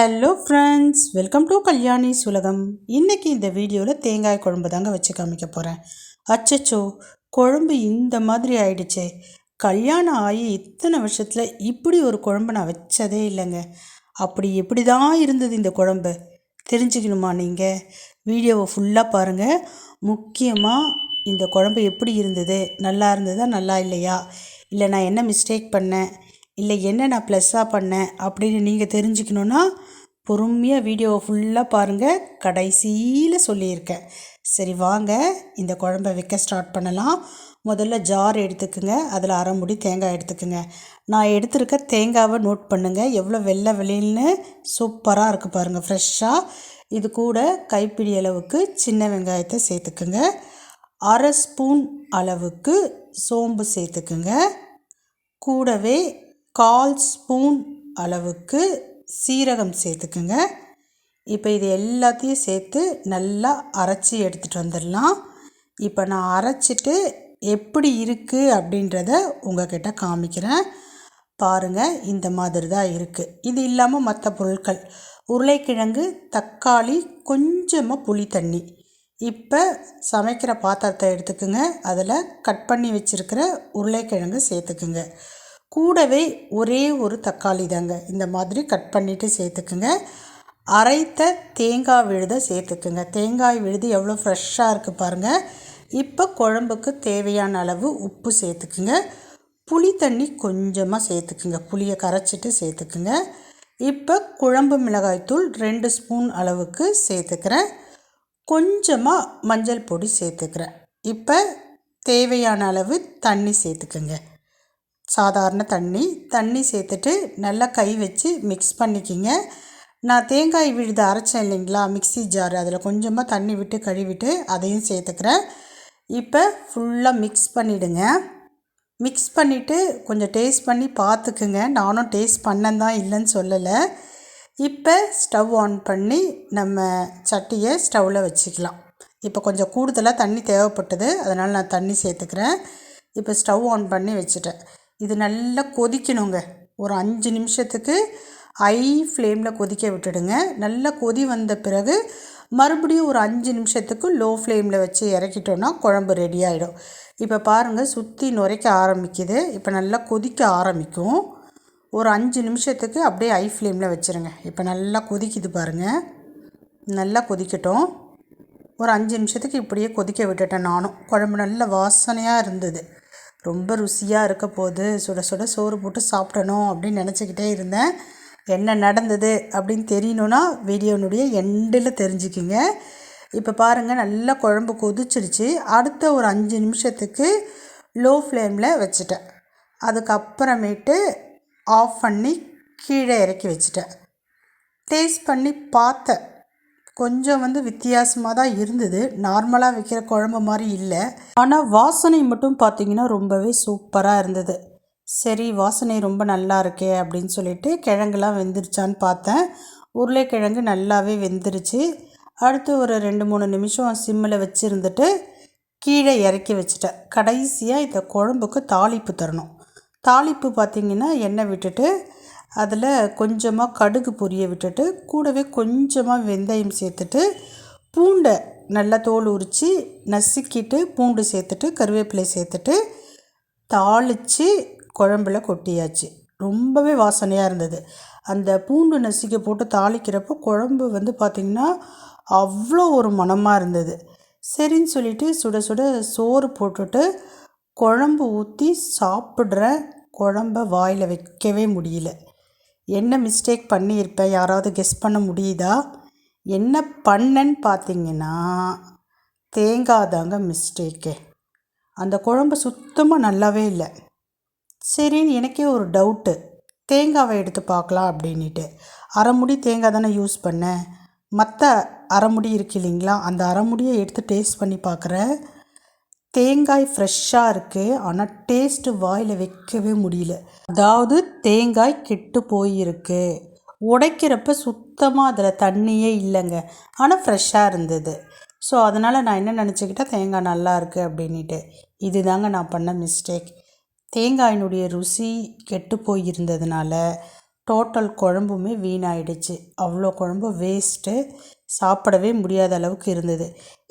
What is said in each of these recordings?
Hello friends welcome to Kalyani சுலகம் இன்றைக்கி இந்த வீடியோவில் தேங்காய் குழம்பு தாங்க வச்சு காமிக்க போகிறேன் அச்சச்சோ குழம்பு இந்த மாதிரி ஆயிடுச்சே. கல்யாணம் ஆகி இத்தனை வருஷத்தில் இப்படி ஒரு குழம்பு நான் வச்சதே இல்லைங்க. அப்படி எப்படி தான் இருந்தது இந்த குழம்பு? தெரிஞ்சுக்கணுமா நீங்கள் வீடியோவை ஃபுல்லாக பாருங்கள் முக்கியமாக இந்த குழம்பு எப்படி இருந்தது? நல்லா இருந்ததா நல்லா இல்லையா? இல்லை நான் என்ன மிஸ்டேக் பண்ணேன்? இல்லை என்ன நான் ப்ளஸ்ஸாக பண்ணேன் அப்படின்னு நீங்கள் தெரிஞ்சுக்கணுன்னா பொறுமையாக வீடியோவை ஃபுல்லாக பாருங்கள் கடைசியில் சொல்லியிருக்கேன். சரி வாங்க. இந்த குழம்ப வைக்க ஸ்டார்ட் பண்ணலாம். முதல்ல ஜார் எடுத்துக்குங்க. அதில் அரை முடி தேங்காய் எடுத்துக்குங்க. நான் எடுத்திருக்க தேங்காவை நோட் பண்ணுங்கள் எவ்வளோ வெள்ளை வெளியில்னு சூப்பராக இருக்குது பாருங்கள் ஃப்ரெஷ்ஷாக இது கூட கைப்பிடி அளவுக்கு சின்ன வெங்காயத்தை சேர்த்துக்குங்க. அரை ஸ்பூன் அளவுக்கு சோம்பு சேர்த்துக்குங்க. கூடவே கால் ஸ்பூன் அளவுக்கு சீரகம் சேர்த்துக்குங்க. இப்போ இது எல்லாத்தையும் சேர்த்து நல்லா அரைச்சி எடுத்துகிட்டு வந்துடலாம். இப்போ நான் அரைச்சிட்டு எப்படி இருக்குது அப்படின்றத உங்ககிட்ட காமிக்கிறேன். பாருங்கள் இந்த மாதிரி தான் இருக்குது இது இல்லாமல் மற்ற பொருட்கள் உருளைக்கிழங்கு தக்காளி கொஞ்சமாக புளி தண்ணி. இப்போ சமைக்கிற பாத்திரத்தை எடுத்துக்குங்க. அதில் கட் பண்ணி வச்சுருக்கிற உருளைக்கிழங்கு சேர்த்துக்குங்க. கூடவே ஒரே ஒரு தக்காளி தாங்க. இந்த மாதிரி கட் பண்ணிவிட்டு சேர்த்துக்குங்க. அரைத்த தேங்காய் விழுதை சேர்த்துக்குங்க. தேங்காய் விழுது எவ்வளோ ஃப்ரெஷ்ஷாக இருக்குது பாருங்கள் இப்போ குழம்புக்கு தேவையான அளவு உப்பு சேர்த்துக்குங்க. புளி தண்ணி கொஞ்சமாக சேர்த்துக்குங்க. புளியை கரைச்சிட்டு சேர்த்துக்குங்க. இப்போ குழம்பு மிளகாய்த்தூள் ரெண்டு ஸ்பூன் அளவுக்கு சேர்த்துக்கிறேன். கொஞ்சமாக மஞ்சள் பொடி சேர்த்துக்கிறேன். இப்போ தேவையான அளவு தண்ணி சேர்த்துக்குங்க. சாதாரண தண்ணி. தண்ணி சேர்த்துட்டு நல்லா கை வச்சு மிக்ஸ் பண்ணிக்கிங்க. நான் தேங்காய் விழுது அரைச்சேன் இல்லைங்களா? மிக்சி ஜார் அதில் கொஞ்சமாக தண்ணி விட்டு கழுவிட்டு அதையும் சேர்த்துக்கிறேன். இப்போ ஃபுல்லாக மிக்ஸ் பண்ணிவிடுங்க மிக்ஸ் பண்ணிவிட்டு கொஞ்சம் டேஸ்ட் பண்ணி பார்த்துக்குங்க. நானும் டேஸ்ட் பண்ணந்தான் இல்லைன்னு சொல்லலை. இப்போ ஸ்டவ் ஆன் பண்ணி நம்ம சட்டியை ஸ்டவ்வில் வச்சுக்கலாம். இப்போ கொஞ்சம் கூடுதலாக தண்ணி தேவைப்பட்டது. அதனால் நான் தண்ணி சேர்த்துக்கிறேன். இப்போ ஸ்டவ் ஆன் பண்ணி வச்சுட்டேன். இது நல்லா கொதிக்கணுங்க. ஒரு அஞ்சு நிமிஷத்துக்கு ஹை ஃப்ளேமில் கொதிக்க விட்டுடுங்க. நல்லா கொதி வந்த பிறகு மறுபடியும் ஒரு அஞ்சு நிமிஷத்துக்கு லோ ஃப்ளேமில் வச்சு இறக்கிட்டோன்னா குழம்பு ரெடி ஆகிடும் இப்போ பாருங்கள் சுற்றி நுரைக்க ஆரம்பிக்குது. இப்போ நல்லா கொதிக்க ஆரம்பிக்கும். ஒரு அஞ்சு நிமிஷத்துக்கு அப்படியே ஹை ஃப்ளேமில் வச்சுருங்க. இப்போ நல்லா கொதிக்குது பாருங்கள் நல்லா கொதிக்கட்டும். ஒரு அஞ்சு நிமிஷத்துக்கு இப்படியே கொதிக்க விட்டுட்டேன் நானும். குழம்பு நல்ல வாசனையாக இருந்தது. ரொம்ப ருசியாக இருக்க போது சுட சுட சோறு போட்டு சாப்பிடணும் அப்படின்னு நினச்சிக்கிட்டே இருந்தேன். என்ன நடந்தது அப்படின்னு தெரியணுன்னா வீடியோனுடைய எண்டில் தெரிஞ்சுக்கிங்க. இப்போ பாருங்கள் நல்லா குழம்பு கொதிச்சிருச்சு. அடுத்த ஒரு அஞ்சு நிமிஷத்துக்கு லோ ஃப்ளேமில் வச்சுட்டேன். அதுக்கப்புறமேட்டு ஆஃப் பண்ணி கீழே இறக்கி வச்சுட்டேன். டேஸ்ட் பண்ணி பார்த்தேன் கொஞ்சம் வந்து வித்தியாசமாக தான் இருந்தது. நார்மலாக வைக்கிற குழம்பு மாதிரி இல்லை. ஆனால் வாசனை மட்டும் பார்த்திங்கன்னா ரொம்பவே சூப்பராக இருந்தது. சரி வாசனை ரொம்ப நல்லா இருக்கே அப்படின்னு சொல்லிட்டு கிழங்குலாம் வெந்துருச்சான்னு பார்த்தேன். உருளைக்கிழங்கு நல்லாவே வெந்துருச்சு. அடுத்து ஒரு ரெண்டு மூணு நிமிஷம் சிம்மில் வச்சுருந்துட்டு கீழே இறக்கி வச்சுட்டேன். கடைசியாக இந்த குழம்புக்கு தாளிப்பு தரணும். தாளிப்பு பார்த்திங்கன்னா எண்ணெய் விட்டுட்டு அதில் கொஞ்சமாக கடுகு பொரிய விட்டுட்டு கூடவே கொஞ்சமாக வெந்தயம் சேர்த்துட்டு பூண்டை நல்லா தோல் உரித்து நசுக்கிட்டு பூண்டு சேர்த்துட்டு கருவேப்பிலை சேர்த்துட்டு தாளித்து குழம்புல கொட்டியாச்சு. ரொம்பவே வாசனையாக இருந்தது. அந்த பூண்டு நசுக்கி போட்டு தாளிக்கிறப்போ குழம்பு வந்து பார்த்திங்கன்னா அவ்வளோ ஒரு மனமாக இருந்தது. சரின்னு சொல்லிவிட்டு சுட சுட சோறு போட்டுட்டு குழம்பு ஊற்றி சாப்பிட்ற குழம்ப வாயில் வைக்கவே முடியல. என்ன மிஸ்டேக் பண்ணியிருப்பேன் யாராவது கெஸ் பண்ண முடியுதா? என்ன பண்ணேன்னு பார்த்தீங்கன்னா தேங்காய் தாங்க மிஸ்டேக்கு அந்த குழம்பு சுத்தமாக நல்லாவே இல்லை. சரின்னு எனக்கே ஒரு டவுட்டு தேங்காவை எடுத்து பார்க்கலாம் அப்படின்ட்டு அரைமுடி தேங்காய் தானே யூஸ் பண்ணேன் மற்ற அரைமுடி இருக்கு இல்லைங்களா? அந்த அரைமுடியை எடுத்து டேஸ்ட் பண்ணி பார்க்குறேன் தேங்காய் ஃப்ரெஷ்ஷாக இருக்குது ஆனால் டேஸ்ட்டு வாயில் வைக்கவே முடியல. அதாவது தேங்காய் கெட்டு போயிருக்கு. உடைக்கிறப்ப சுத்தமாக அதில் தண்ணியே இல்லைங்க. ஆனால் ஃப்ரெஷ்ஷாக இருந்தது. ஸோ அதனால் நான் என்ன நினச்சிக்கிட்டேன் தேங்காய் நல்லா இருக்குது அப்படின்ட்டு இது தாங்க நான் பண்ண மிஸ்டேக் தேங்காயினுடைய ருசி கெட்டு போயிருந்ததுனால டோட்டல் குழம்புமே வீணாயிடுச்சு. அவ்வளோ குழம்பு வேஸ்ட்டு சாப்பிடவே முடியாத அளவுக்கு இருந்தது.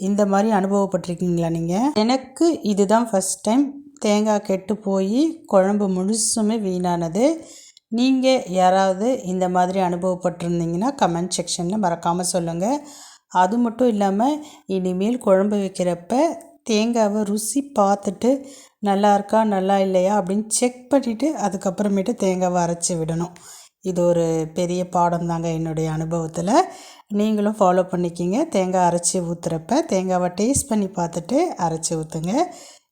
இந்த மாதிரி அனுபவப்பட்டிருக்கீங்களா நீங்கள் எனக்கு இதுதான் ஃபஸ்ட் டைம் தேங்காய் கெட்டு போய் குழம்பு முழுசுமே வீணானது. நீங்கள் யாராவது இந்த மாதிரி அனுபவப்பட்டிருந்தீங்கன்னா கமெண்ட் செக்ஷனில் மறக்காமல் சொல்லுங்கள் அது மட்டும் இல்லாமல் இனிமேல் குழம்பு வைக்கிறப்ப தேங்காவை ருசி பார்த்துட்டு நல்லா இருக்கா நல்லா இல்லையா அப்படின்னு செக் பண்ணிவிட்டு அதுக்கப்புறமேட்டு தேங்காவை அரைச்சி விடணும். இது ஒரு பெரிய பாடம் தாங்க என்னுடைய அனுபவத்தில். நீங்களும் ஃபாலோ பண்ணிக்கிங்க. தேங்காய் அரைச்சி ஊற்றுறப்ப தேங்காவை டேஸ்ட் பண்ணி பார்த்துட்டு அரைச்சி ஊற்றுங்க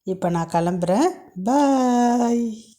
இப்போ நான் கிளம்புறேன். பாய்